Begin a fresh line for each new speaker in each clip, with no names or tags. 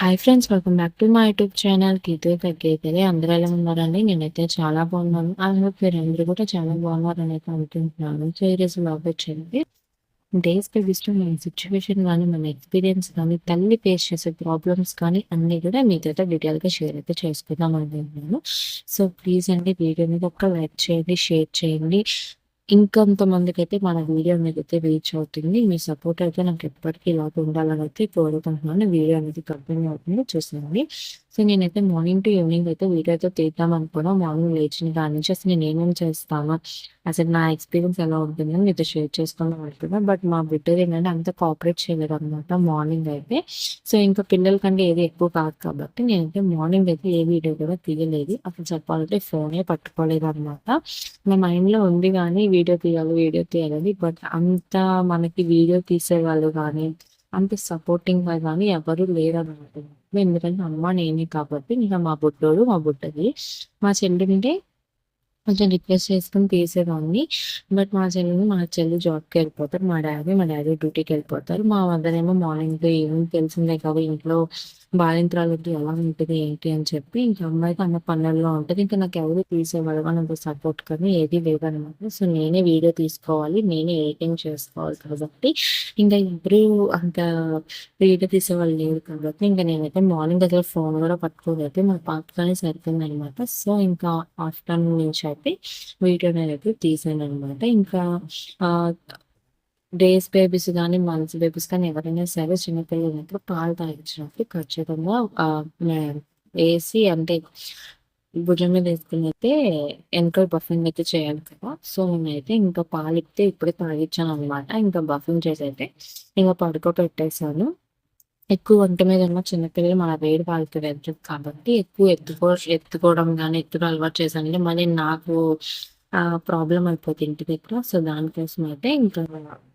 Hi friends welcome back to మా YouTube channel Keerthi తగ్గైతే అందరూ ఎలా ఉన్నారండి? నేనైతే చాలా బాగున్నాను. అందులో మీరు అందరూ కూడా చాలా బాగున్నారని అయితే అనుకుంటున్నాను సో ఈరోజు లాగ్ వచ్చేది. డేస్ బేబీస్లో మన సిచ్యువేషన్ కానీ మన ఎక్స్పీరియన్స్ కానీ తల్లి ఫేస్ చేసే ప్రాబ్లమ్స్ కానీ అన్నీ కూడా మీతో డీటెయిల్గా షేర్ అయితే చేసుకుందాం అనుకుంటున్నాను. సో ప్లీజ్ అండి వీడియో మీద ఒక లైక్ చేయండి షేర్ చేయండి. ఇంకొంతమందికి అయితే మన వీడియో అనేది అయితే రీచ్ అవుతుంది. మీ సపోర్ట్ అయితే నాకు ఎప్పటికీ ఇలా ఉండాలని అయితే కోరుకుంటున్నాను. వీడియో అనేది కంటిన్యూ అవుతుంది. చూసేయండి. సో నేనైతే మార్నింగ్ టు ఈవినింగ్ అయితే వీడియో తీద్దాం అనుకున్నా మార్నింగ్ లేచిన దాని నుంచి అసలు నేను ఏమేమి చేస్తాను? అసలు నా ఎక్స్పీరియన్స్ ఎలా ఉంటుందని మీతో షేర్ చేసుకుందాం అనుకున్నా. బట్ మా బిడ్డ ఏంటంటే అంత కోఆపరేట్ చేయలేదు అనమాట మార్నింగ్ అయితే. సో ఇంకా పిల్లల కంటే ఏది ఎక్కువ కాదు కాబట్టి నేనైతే మార్నింగ్ అయితే ఏ వీడియో కూడా తీయలేదు. అసలు చెప్పాలంటే ఫోనే పట్టుకోలేదు అనమాట నా మైండ్లో ఉంది కానీ వీడియో తీయాలి వీడియో తీయాలి బట్ అంత మనకి వీడియో తీసేవాళ్ళు కానీ అంత సపోర్టింగ్గా కానీ ఎవరు లేరనమాట ఎందుకంటే అమ్మ నేనే కాబట్టి ఇంకా మా బుడ్డోడు మా బుడ్డది. మా చెల్లింటే కొంచెం రిక్వెస్ట్ చేసుకొని తీసేదాన్ని. బట్ మా చెల్లిని మా చెల్లి జాబ్కి వెళ్ళిపోతారు. మా డాడీ మా డాడీ డ్యూటీకి వెళ్ళిపోతారు. మా మదర్ ఏమో మార్నింగ్ ఈవినింగ్ తెలిసిందే కాబట్టి ఇంట్లో. బాలింత్రాలకి ఎలా ఉంటుంది ఏంటి అని చెప్పి ఇంకా అమ్మాయికి అన్న పనుల్లో ఉంటుంది. ఇంకా నాకు ఎవరు తీసేవాళ్ళు అంత సపోర్ట్ కానీ ఏది లేదనమాట. సో నేనే వీడియో తీసుకోవాలి నేనే ఎడిటింగ్ చేసుకోవాలి కాబట్టి ఇంకా ఎవరు అంత వీడియో తీసేవాళ్ళు లేరు కాబట్టి ఇంకా నేనైతే మార్నింగ్ అసలు ఫోన్ కూడా పట్టుకోలేదు. మా పాపగానే సరిపోయింది అనమాట సో ఇంకా ఆఫ్టర్నూన్ నుంచి అయితే వీడియో అయితే తీసాను అనమాట ఇంకా డేస్ బేబీస్ కానీ మంత్స్ బేబీస్ కానీ ఎవరైనా సరే చిన్నపిల్లలు ఉన్నప్పుడు పాలు తాగించినప్పుడు ఖచ్చితంగా వేసి అంటే భుజం మీద వేసుకుని అయితే వెనక బఫింగ్ అయితే చేయాలి కదా. సో నేనైతే ఇంకా పాలు ఇస్తే ఇప్పుడే తాగించాను అనమాట ఇంకా బఫింగ్ చేసి అయితే ఇంకా పడుకోబెట్టేసాను ఎక్కువ వంట మీద ఉన్న చిన్నపిల్లలు మన వేడి వాళ్ళకి వెళ్తుంది కాబట్టి ఎక్కువ ఎత్తుకో ఎత్తుకోవడం కానీ ఎత్తుకు అలవాటు చేశాను మళ్ళీ నాకు ప్రాబ్లం అయిపోతుంది ఇంటి దగ్గర. సో దానికోసం అయితే ఇంకా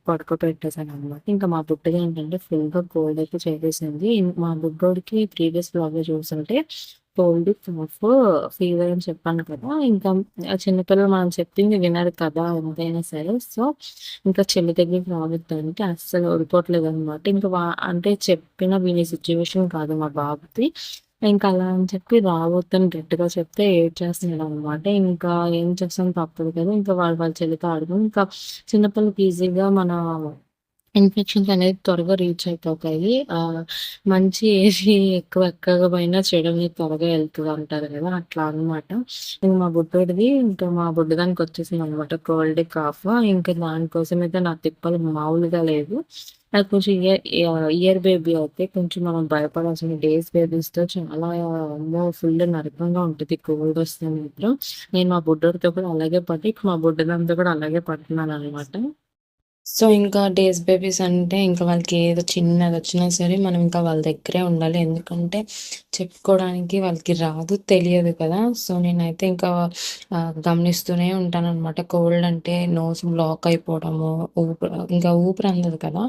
పడుకోబెట్టేసాను అనమాట ఇంకా మా బుడ్డగా ఏంటంటే ఫుల్గా కోల్డ్ అయితే చేసేసింది. మా బుడ్డోడికి ప్రీవియస్ బ్లాగ్ చూస్తుంటే కోల్డ్ కాఫ్ ఫీవర్ అని చెప్పాను కదా. ఇంకా చిన్నపిల్లలు మనం చెప్పింది వినరు కదా ఎంతైనా సరే. సో ఇంకా చెల్లి దగ్గరికి రావద్దంటే అస్సలు ఓడిపోవట్లేదు అనమాట ఇంకా అంటే చెప్పిన వినే సిచ్యువేషన్ కాదు మా బాబుది. ఇంకా అలా అని చెప్పి రావద్దని గట్టిగా చెప్తే ఏడ్ చేస్తున్నాడు అనమాట ఇంకా ఏం చేస్తాం తప్పదు కదా ఇంకా వాళ్ళు వాళ్ళ చెల్లితో ఆడుకుని ఇంకా చిన్నపిల్లలకి ఈజీగా మన ఇన్ఫెక్షన్స్ అనేది త్వరగా రీచ్ అయిపోతాయి మంచి ఏసీ ఎక్కువ ఎక్కకపోయినా చెడు అనేది త్వరగా వెళ్తుంది అంటారు కదా అట్లా అనమాట ఇంకా మా బుడ్డోడిది ఇంకా మా బుడ్డదానికి వచ్చేసింది అనమాట కోల్డ్ కాఫ్ ఇంకా దానికోసం అయితే నా తిప్పలు మామూలుగా లేదు. అది కొంచెం ఇయర్ ఇయర్ బేబీ అయితే కొంచెం మనం భయపడాల్సిన డేస్ బేబీస్తో చాలా అమ్మో ఫుల్ నరకంగా ఉంటుంది కోల్డ్ వస్తే మాత్రం. నేను మా బుడ్డోడితో కూడా అలాగే పట్టి మా బుడ్డదంతా కూడా అలాగే పడుతున్నాను అనమాట సో ఇంకా డేస్ బేబీస్ అంటే ఇంకా వాళ్ళకి ఏదో చిన్నది వచ్చినా సరే మనం ఇంకా వాళ్ళ దగ్గరే ఉండాలి. ఎందుకంటే చెప్పుకోవడానికి వాళ్ళకి రాదు తెలియదు కదా. సో నేనైతే ఇంకా గమనిస్తూనే ఉంటాను అనమాట కోల్డ్ అంటే నోస్ బ్లాక్ అయిపోవడము ఊపిరి ఇంకా ఊపిరి అందదు కదా.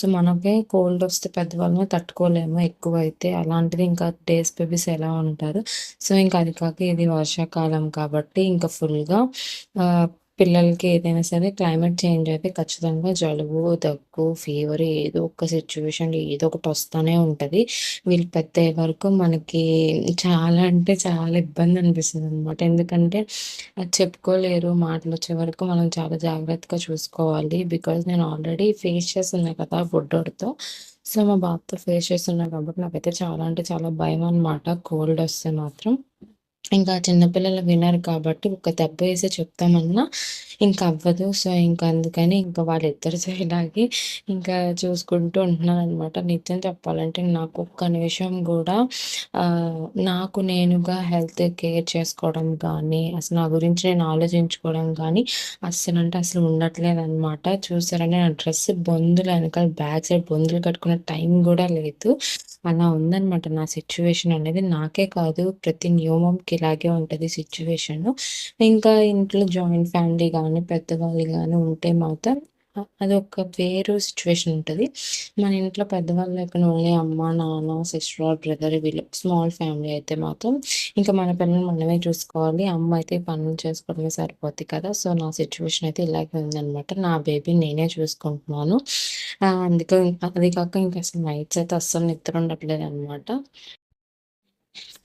సో మనకే కోల్డ్ వస్తే పెద్దవాళ్ళని తట్టుకోలేము ఎక్కువ అయితే అలాంటిది ఇంకా డేస్ బేబీస్ ఎలా ఉంటారు? సో ఇంకా అది కాక ఇది వర్షాకాలం కాబట్టి ఇంకా ఫుల్గా పిల్లలకి ఏదైనా సరే క్లైమేట్ చేంజ్ అయితే ఖచ్చితంగా జలుబు దగ్గు ఫీవర్ ఏదో ఒక సిచ్యువేషన్ ఏదో ఒకటి వస్తూనే ఉంటుంది. వీళ్ళు పెద్ద వరకు మనకి చాలా అంటే చాలా ఇబ్బంది అనిపిస్తుంది అనమాట ఎందుకంటే అది చెప్పుకోలేరు మాటలు వచ్చే వరకు మనం చాలా జాగ్రత్తగా చూసుకోవాలి. బికాజ్ నేను ఆల్రెడీ ఫేస్ చేస్తున్నా కదా బుడ్డోడితో. సో మా బాబుతో ఫేస్ చేస్తున్నా కాబట్టి నాకైతే చాలా అంటే చాలా భయం అనమాట కోల్డ్ వస్తే మాత్రం. ఇంకా చిన్నపిల్లలు వినరు కాబట్టి ఒక దెబ్బ వేసి చెప్తామన్నా ఇంకా అవ్వదు. సో ఇంకా అందుకని ఇంకా వాళ్ళిద్దరు ఇలాగే ఇంకా చూసుకుంటూ ఉంటున్నాను అనమాట నిత్యం చెప్పాలంటే నాకు ఒక్క నిమిషం కూడా నాకు నేనుగా హెల్త్ కేర్ చేసుకోవడం కానీ అసలు నా గురించి నేను ఆలోచించుకోవడం కానీ అస్సలు అంటే అసలు ఉండట్లేదు అనమాట చూసారంటే నా డ్రెస్ బొందులు వెనకాల బ్యాక్ సైడ్ బొందులు కట్టుకునే టైం కూడా లేదు. అలా ఉందనమాట నా సిచ్యువేషన్ అనేది నాకే కాదు. ప్రతి న్యూమంకి ఇలాగే ఉంటుంది సిచ్యువేషన్. ఇంకా ఇంట్లో జాయింట్ ఫ్యామిలీ కానీ పెద్దవాళ్ళు కానీ ఉంటే మాత్రం అది ఒక వేరు సిచ్యువేషన్ ఉంటుంది మన ఇంట్లో పెద్దవాళ్ళు లేకుండా ఓన్లీ అమ్మ, నాన్న, సిస్టర్ ఆర్ బ్రదర్ వీళ్ళు స్మాల్ ఫ్యామిలీ అయితే మాత్రం ఇంకా మన పిల్లలు మనమే చూసుకోవాలి. అమ్మ అయితే పనులు చేసుకోవడమే సరిపోద్ది కదా! సో, నా సిచ్యువేషన్ అయితే ఇలాగే ఉందనమాట. నా బేబీ నేనే చూసుకుంటున్నాను. అందుకే అది కాక ఇంకా అసలు నైట్స్ అయితే అస్సలు నిద్ర ఉండట్లేదనమాట.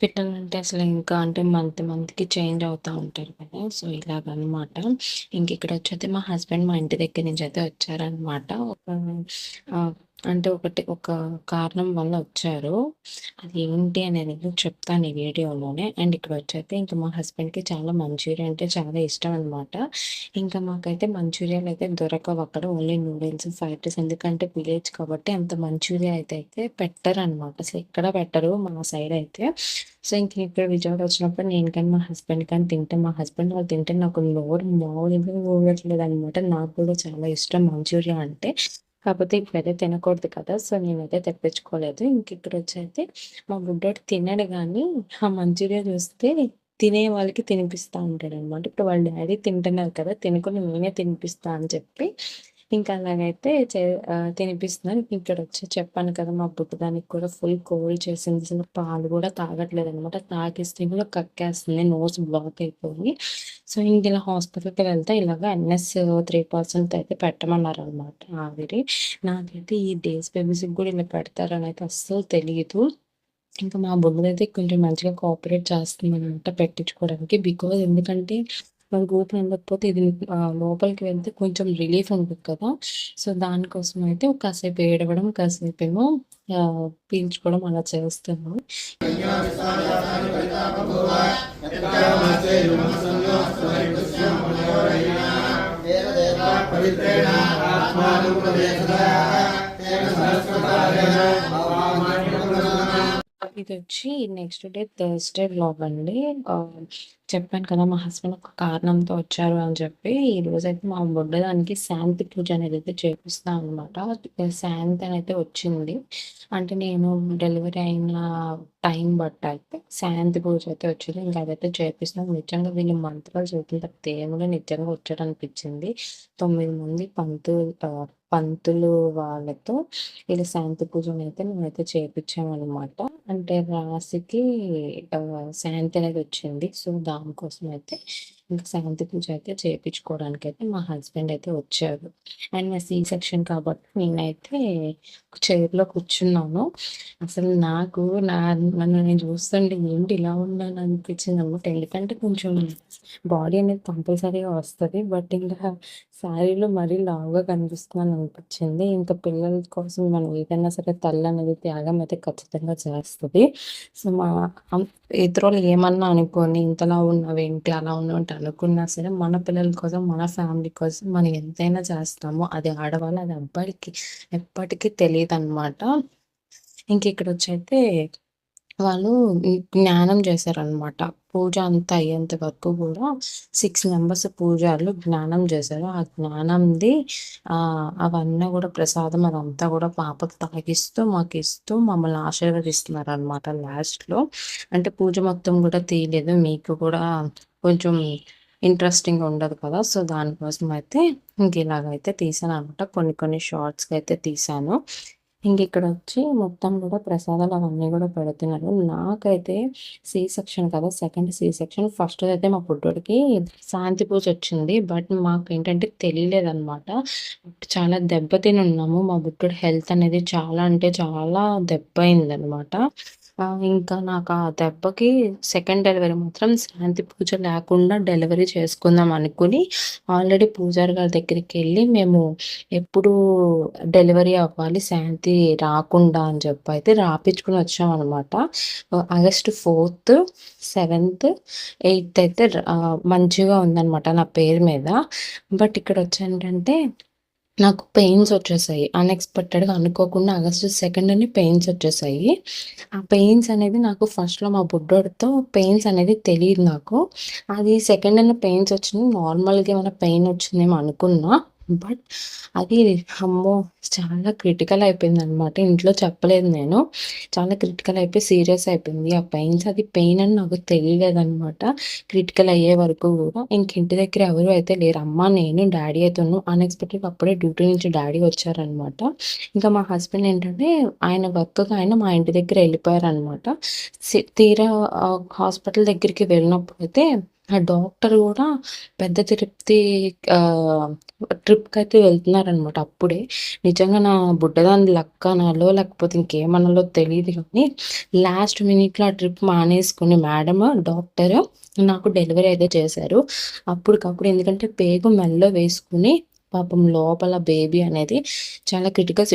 పిల్లలంటే అసలు ఇంకా అంటే మంత్ మంత్‌కి చేంజ్ అవుతా ఉంటారు కదా! సో, ఇలాగనమాట. ఇంక ఇక్కడొచ్చైతే మా హస్బెండ్ మా ఇంటి దగ్గర నుంచి అయితే వచ్చారనమాట. ఒక అంటే ఒకటి ఒక కారణం వల్ల వచ్చారు. అది ఏంటి అనేది చెప్తాను ఈ వీడియోలోనే. అండ్ ఇక్కడొచ్చైతే ఇంకా మా హస్బెండ్‌కి చాలా మంచూరియా అంటే చాలా ఇష్టం అనమాట. ఇంకా మాకైతే మంచూరియాలయితే దొరకవు అక్కడ. ఓన్లీ నూడిల్స్, ఫ్రైడ్ రైస్ ఎందుకంటే విలేజ్ కాబట్టి అంత మంచూరియా అయితే అయితే పెట్టరు అనమాట సో ఎక్కడ పెట్టరు మా సైడ్ అయితే. సో, ఇంక ఇక్కడ విజయవాడ వచ్చినప్పుడు నేను కానీ, మా హస్బెండ్ కానీ తింటే మా హస్బెండ్ వాళ్ళు తింటే నాకు నోరు మామూలుగా అనమాట నాకు కూడా చాలా ఇష్టం మంచూరియా అంటే. కాకపోతే ఇప్పుడైతే తినకూడదు కదా! సో, నేనైతే తెప్పించుకోలేదు. ఇంక ఇక్కడొచ్చైతే మా బుడ్డోడు తినడు కానీ ఆ మంచూరియా చూస్తే తినే వాళ్ళకి తినిపిస్తా ఉంటాడనమాట. ఇప్పుడు వాళ్ళ డాడీ తింటున్నారు కదా! తినకుండా నేనే తినిపిస్తా అని చెప్పి ఇంకా అలాగైతే చే ఆహ్, ఇక్కడ వచ్చి చెప్పాను కదా! మా బుడ్డదానికి కూడా ఫుల్ కోల్డ్ చేసింది. అసలు పాలు కూడా తాగట్లేదు అనమాట తాగిస్తే కూడా కక్కేస్తుంది. నోస్ బ్లాక్ అయిపోయి. సో, ఇంక ఇలా హాస్పిటల్‌కి వెళ్తే ఇలాగ ఎన్ఎస్ త్రీ పర్సెంట్ అయితే పెట్టమన్నారు అనమాట ఆవిరి. నాకైతే ఈ డేస్ బేబీస్‌కి కూడా ఇలా పెడతారని అయితే అస్సలు తెలియదు ఇంకా మా బుడ్డదైతే కొంచెం మంచిగా కోఆపరేట్ చేస్తుంది అనమాట పెట్టించుకోవడానికి. బికాజ్ ఎందుకంటే మనకు ఓపెన్ ఉండకపోతే ఇది లోపలికి వెళ్తే కొంచెం రిలీఫ్ ఉంటుంది కదా! సో, దానికోసం అయితే కాసేపు ఏడవడం, కాసేపు ఏమో పీల్చుకోవడం అలా ఇది వచ్చి నెక్స్ట్ డే థర్స్‌డే బ్లాగ్ అండి. చెప్పాను కదా! మా హస్బెండ్ ఒక కారణంతో వచ్చారు అని చెప్పి. ఈ రోజు అయితే మా బుడ్డదానికి శాంతి పూజ అనేది అయితే చేపిస్తాం అనమాట. శాంతి అయితే వచ్చింది. అంటే నేను డెలివరీ అయిన టైం బట్టయితే శాంతి పూజ అయితే వచ్చింది. ఇంకా అదైతే చేపిస్తున్నాం. నిజంగా వీళ్ళు మంత్రాలు చదువుతున్న దేవుడే నిజంగా వచ్చాడనిపించింది. తొమ్మిది మంది పంతులు పంతులు వాళ్ళతో ఇలా శాంతి పూజనైతే మేమైతే అనమాట అంటే రాశికి శాంతి అనేది వచ్చింది. సో, దానికోసం అయితే ఇంకా సెవెంత్ నుంచి అయితే చేపిచ్చుకోవడానికైతే మా హస్బెండ్ అయితే వచ్చారు. అండ్ నా సీ సెక్షన్ కాబట్టి నేనైతే చైర్‌లో కూర్చున్నాను. అసలు నాకు నా నన్ను నేను చూస్తుంటే ఏంటి ఇలా ఉన్నాను అనిపించిందనమాట. ఎందుకంటే కొంచెం బాడీ అనేది కంపల్సరీగా వస్తది. బట్ ఇంకా శారీలో మరీ లావుగా కనిపిస్తున్నాను అనిపించింది. ఇంకా పిల్లల కోసం మనం ఏదైనా సరే తల్లనేది త్యాగం అయితే ఖచ్చితంగా చేస్తది. సో, మా అం ఎదురోళ్ళు ఏమన్నా అనుకోని ఇంతలా లావు ఉన్నావేంటి, అలా ఉన్నావేంటి అనుకున్నా సరే మన పిల్లల కోసం, మన ఫ్యామిలీ కోసం మనం ఎంతైనా చేస్తామో అది ఆడవాళ్ళు, అది అబ్బాయికి ఎప్పటికీ తెలియదు అనమాట ఇంక ఇక్కడొచ్చైతే వాళ్ళు జ్ఞానం చేశారనమాట. పూజ అంతా అయ్యేంత వరకు కూడా సిక్స్ మెంబర్స్ పూజారులు జ్ఞానం చేశారు. ఆ జ్ఞానంది అవన్నీ కూడా ప్రసాదం అదంతా కూడా పాపకు తాగిస్తూ, మాకు ఇస్తూ మమ్మల్ని ఆశీర్వదిస్తున్నారు అనమాట లాస్ట్‌లో. అంటే పూజ మొత్తం కూడా తీయలేదు. మీకు కూడా కొంచెం ఇంట్రెస్టింగ్ ఉండదు కదా! సో, దానికోసం అయితే ఇంక ఇలాగైతే తీసాననమాట. కొన్ని కొన్ని షార్ట్స్ అయితే తీసాను ఇంక ఇక్కడ వచ్చి మొత్తం కూడా ప్రసాదాలు అవన్నీ కూడా పెడుతున్నారు. నాకైతే సి సెక్షన్ కదా! Second C section. ఫస్ట్ అయితే మా బుడ్డోడికి శాంతి పూజ వచ్చింది. బట్ మాకు ఏంటంటే తెలియలేదనమాట. చాలా దెబ్బతిని ఉన్నాము. మా బుడ్డోడి హెల్త్ అనేది చాలా అంటే చాలా దెబ్బ అయింది అనమాట ఇంకా నాకు ఆ దెబ్బకి సెకండ్ డెలివరీ మాత్రం శాంతి పూజ లేకుండా డెలివరీ చేసుకుందాం అనుకుని ఆల్రెడీ పూజారి గారి దగ్గరికి వెళ్ళి మేము ఎప్పుడు డెలివరీ అవ్వాలి శాంతి రాకుండా అని చెప్పైతే రాపించుకుని వచ్చామనమాట. అనమాట ఆగస్ట్ 4, 7, 8 అయితే మంచిగా ఉందనమాట నా పేరు మీద. బట్ ఇక్కడ వచ్చేంటంటే నాకు పెయిన్స్ వచ్చేసాయి. అన్‌ఎక్స్‌పెక్టెడ్‌గా అనుకోకుండా ఆగస్ట్ సెకండ్‌ని పెయిన్స్ వచ్చేసాయి. ఆ పెయిన్స్ అనేది నాకు ఫస్ట్‌లో మా బుడ్డోడితో పెయిన్స్ అనేది తెలియదు నాకు. అది సెకండ్ సెకండ్‌న పెయిన్స్ వచ్చినాయి. నార్మల్‌గా ఏమైనా పెయిన్ వచ్చిందేమో అనుకున్నా. బట్ అది అమ్మో! చాలా క్రిటికల్ అయిపోయింది అనమాట ఇంట్లో చెప్పలేదు నేను. చాలా క్రిటికల్ అయిపోయి సీరియస్ అయిపోయింది. ఆ పెయిన్స్ అది పెయిన్ అని నాకు తెలియలేదనమాట. క్రిటికల్ అయ్యే వరకు కూడా ఇంకింటి దగ్గర ఎవరు అయితే లేరు. అమ్మ, నేను, డాడీ అయితే ఉన్నాం. అన్‌ఎక్స్‌పెక్టెడ్‌గా అప్పుడే డ్యూటీ నుంచి డాడీ వచ్చారనమాట. ఇంకా మా హస్బెండ్ ఏంటంటే ఆయన వర్క్‌కి ఆయన మా ఇంటి దగ్గర వెళ్ళిపోయారనమాట తీరా హాస్పిటల్ దగ్గరికి వెళ్ళినప్పుడైతే అయితే డాక్టర్ కూడా పెద్ద తిరుపతి ట్రిప్కి అయితే వెళ్తున్నారనమాట అప్పుడే. నిజంగా నా బుడ్డదాని లక్క అనాలో, లేకపోతే ఇంకేమనాలో తెలియదు కానీ లాస్ట్ మినిట్‌లో ఆ ట్రిప్ మానేసుకుని మేడం డాక్టర్ నాకు డెలివరీ అయితే చేశారు. అప్పటికప్పుడు ఎందుకంటే పేగు మెల్లో వేసుకుని పాపం లోపల బేబీ అనేది చాలా క్రిటికల్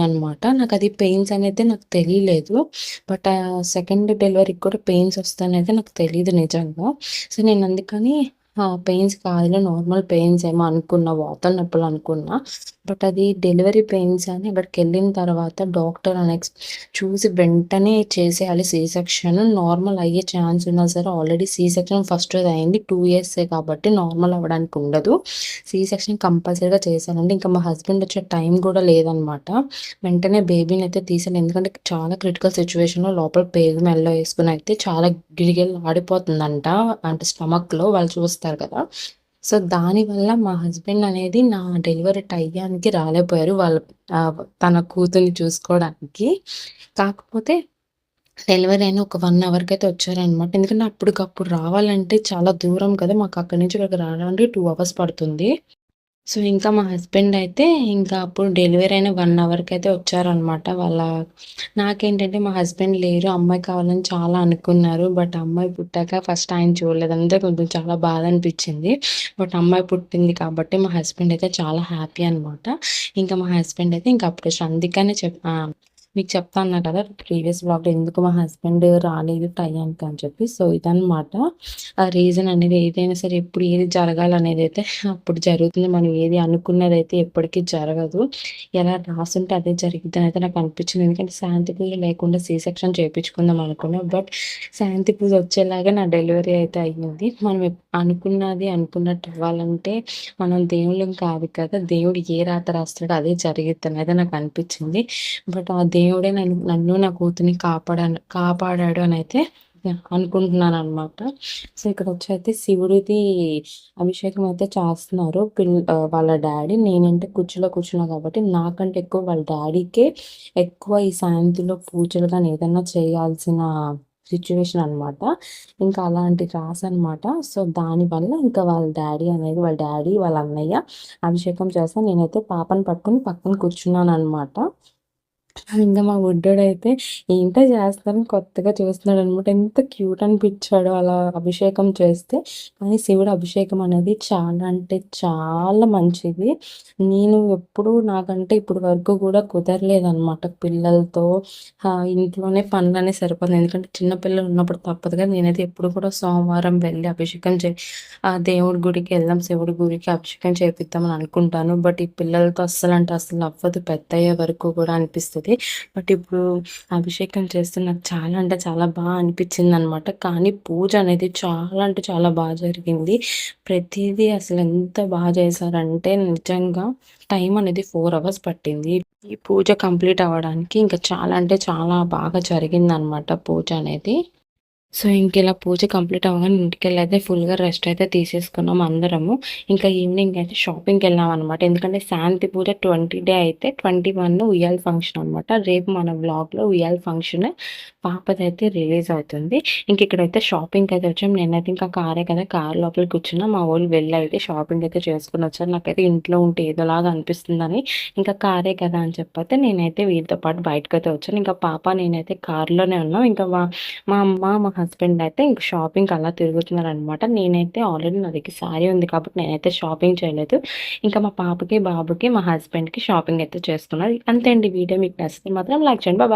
అనమాట నాకు అది పెయిన్స్ అనేది నాకు తెలియలేదు బట్ సెకండ్ డెలివరీకి కూడా పెయిన్స్ వస్తాయనేది నాకు తెలియదు నిజంగా. సో, నేను అందుకని పెయిన్స్ కాదులే నార్మల్ పెయిన్స్ ఏమో అనుకున్నా. వాతల నొప్పులు అనుకున్నా. బట్ అది డెలివరీ పెయిన్స్ అని అక్కడికెళ్ళిన తర్వాత డాక్టర్ అనెక్స్ చూసి వెంటనే చేసేయాలి సి సెక్షన్. నార్మల్ అయ్యే ఛాన్స్ ఉన్నా సరే ఆల్రెడీ సి సెక్షన్ ఫస్ట్ అయింది. టూ ఇయర్సే కాబట్టి నార్మల్ అవ్వడానికి ఉండదు. సి సెక్షన్ కంపల్సరీగా చేశానండి. ఇంకా మా హస్బెండ్ వచ్చే టైం కూడా లేదనమాట. వెంటనే బేబీని అయితే తీసాను. ఎందుకంటే చాలా క్రిటికల్ సిచ్యువేషన్లో లోపల పేగు మెల్లో వేసుకుని అయితే చాలా గిలగిలా ఆడిపోతుందంట. అంటే స్టమక్‌లో వాళ్ళు చూస్తారు కదా! సో, దానివల్ల మా హస్బెండ్ అనేది నా డెలివరీ టైయానికి రాలేకపోయారు. వాళ్ళ తన కూతుర్ని చూసుకోవడానికి. కాకపోతే డెలివరీ అయిన ఒక 1 అవర్‌కైతే వచ్చారనమాట. ఎందుకంటే అప్పటికప్పుడు రావాలంటే చాలా దూరం కదా! మాకు అక్కడి నుంచి ఇక్కడికి రావడానికి టూ అవర్స్ పడుతుంది. సో, ఇంకా మా హస్బెండ్ అయితే ఇంకా అప్పుడు డెలివరీ అయిన వన్ అవర్కి అయితే వచ్చారనమాట. వాళ్ళ నాకేంటంటే మా హస్బెండ్ లేరు. అమ్మాయి కావాలని చాలా అనుకున్నారు. బట్ అమ్మాయి పుట్టాక ఫస్ట్ ఆయన చూడలేదు. కొంచెం చాలా బాధ అనిపించింది బట్ అమ్మాయి పుట్టింది కాబట్టి మా హస్బెండ్ అయితే చాలా హ్యాపీ అనమాట. ఇంకా మా హస్బెండ్ అయితే ఇంకా అప్పుడు అందుకనే చెప్ మీకు చెప్తా అన్నా కదా! ప్రీవియస్ బ్లాగ్లో ఎందుకు మా హస్బెండ్ రాలేదు టైంకి అని చెప్పి. సో, ఇదనమాట. ఆ రీజన్ అనేది ఏదైనా సరే ఎప్పుడు ఏది జరగాలనేది అయితే అప్పుడు జరుగుతుంది. మనం ఏది అనుకున్నది అయితే ఎప్పటికీ జరగదు. ఎలా రాసుంటే అదే జరిగిద్దనైతే నాకు అనిపించింది ఎందుకంటే శాంతి పూజ లేకుండా సి సెక్షన్ చేయించుకుందాం అనుకున్నాం బట్ శాంతి పూజ వచ్చేలాగా నా డెలివరీ అయితే అయ్యింది. మనం అనుకున్నది అనుకున్నట్టు అవ్వాలంటే మనం దేవుళ్ళం కాదు కదా! దేవుడు ఏ రాత రాస్తాడో అదే జరిగిద్దనైతే నాకు అనిపించింది బట్ ఆ దేవుడే నన్ను నన్ను నా కూతుని కాపాడా కాపాడాడు అని అయితే అనుకుంటున్నాను అనమాట సో, ఇక్కడొచ్చి అయితే శివుడిది అభిషేకం అయితే చేస్తున్నారు. పిల్ వాళ్ళ డాడీ నేనంటే కుర్చీలో కూర్చున్నా కాబట్టి నాకంటే ఎక్కువ వాళ్ళ డాడీకే ఎక్కువ ఈ సాయంత్రంలో పూజలు కానీ ఏదైనా చేయాల్సిన సిచ్యువేషన్ అనమాట. ఇంకా అలాంటి రాసనమాట. సో, దానివల్ల ఇంకా వాళ్ళ డాడీ అనేది వాళ్ళ డాడీ వాళ్ళ అన్నయ్య అభిషేకం చేస్తా నేనైతే పాపని పట్టుకొని పక్కన కూర్చున్నాను అనమాట ఇంకా మా బుడ్డోడైతే ఏంటో చేస్తారని కొత్తగా చూస్తున్నాడనమాట. ఎంత క్యూట్ అనిపించాడు అలా అభిషేకం చేస్తే. కానీ శివుడు అభిషేకం అనేది చాలా అంటే చాలా మంచిది. నేను ఎప్పుడూ నాకంటే ఇప్పటి వరకు కూడా కుదరలేదనమాట పిల్లలతో ఇంట్లోనే పనులనే సరిపోతుంది. ఎందుకంటే చిన్నపిల్లలు ఉన్నప్పుడు తప్పదు కదా! నేనైతే ఎప్పుడు కూడా సోమవారం వెళ్ళి అభిషేకం చే ఆ దేవుడి గుడికి వెళ్దాం, శివుడి గుడికి అభిషేకం చేపిద్దామని అనుకుంటాను. బట్ ఈ పిల్లలతో అస్సలు అంటే అస్సలు అవ్వదు. పెద్దయ్యే వరకు కూడా అనిపిస్తుంది బట్ ఇప్పుడు అభిషేకం చేస్తే నాకు చాలా అంటే చాలా బాగా అనిపించింది అనమాట కానీ పూజ అనేది చాలా అంటే చాలా బాగా జరిగింది. ప్రతిదీ అసలు ఎంత బాగా చేశారంటే నిజంగా టైం అనేది ఫోర్ అవర్స్ పట్టింది. ఈ పూజ కంప్లీట్ అవ్వడానికి ఇంకా చాలా అంటే చాలా బాగా జరిగిందనమాట పూజ అనేది. సో, ఇంకిలా పూజ కంప్లీట్ అవ్వగానే ఇంటికెళ్ళైతే ఫుల్‌గా రెస్ట్ అయితే తీసేసుకున్నాం అందరము. ఇంకా ఈవినింగ్ అయితే షాపింగ్కి వెళ్ళాం అనమాట ఎందుకంటే శాంతి పూజ 20 డే అయితే 21 ఉయ్యాల ఫంక్షన్ అనమాట. రేపు మన బ్లాగ్లో ఉయ్యాల ఫంక్షన్ పాపదైతే రిలీజ్ అవుతుంది. ఇంక ఇక్కడైతే అయితే వచ్చాం. నేనైతే ఇంకా కారే కదా! కార్ లోపల కూర్చున్నా. మా వాళ్ళు వెళ్ళి అయితే షాపింగ్ అయితే చేసుకుని వచ్చారు. నాకైతే ఇంట్లో ఉంటే ఏదోలాగా అనిపిస్తుందని ఇంకా కారే కదా! అని చెప్పైతే నేనైతే వీళ్ళతో పాటు బయటకైతే వచ్చాను. ఇంకా పాప నేనైతే కారులోనే ఉన్నాం. ఇంకా మా మా అమ్మ, మా హస్బెండ్ అయితే ఇంక షాపింగ్ అలా తిరుగుతున్నారనమాట. నేనైతే ఆల్రెడీ నా దగ్గర సారీ ఉంది కాబట్టి నేనైతే షాపింగ్ చేయలేదు. ఇంకా మా పాపకి, బాబుకి, మా హస్బెండ్‌కి షాపింగ్ అయితే చేస్తున్నారు అంతే అండి వీడియో మీకు నచ్చితే మాత్రం లైక్ చేయండి. బాబా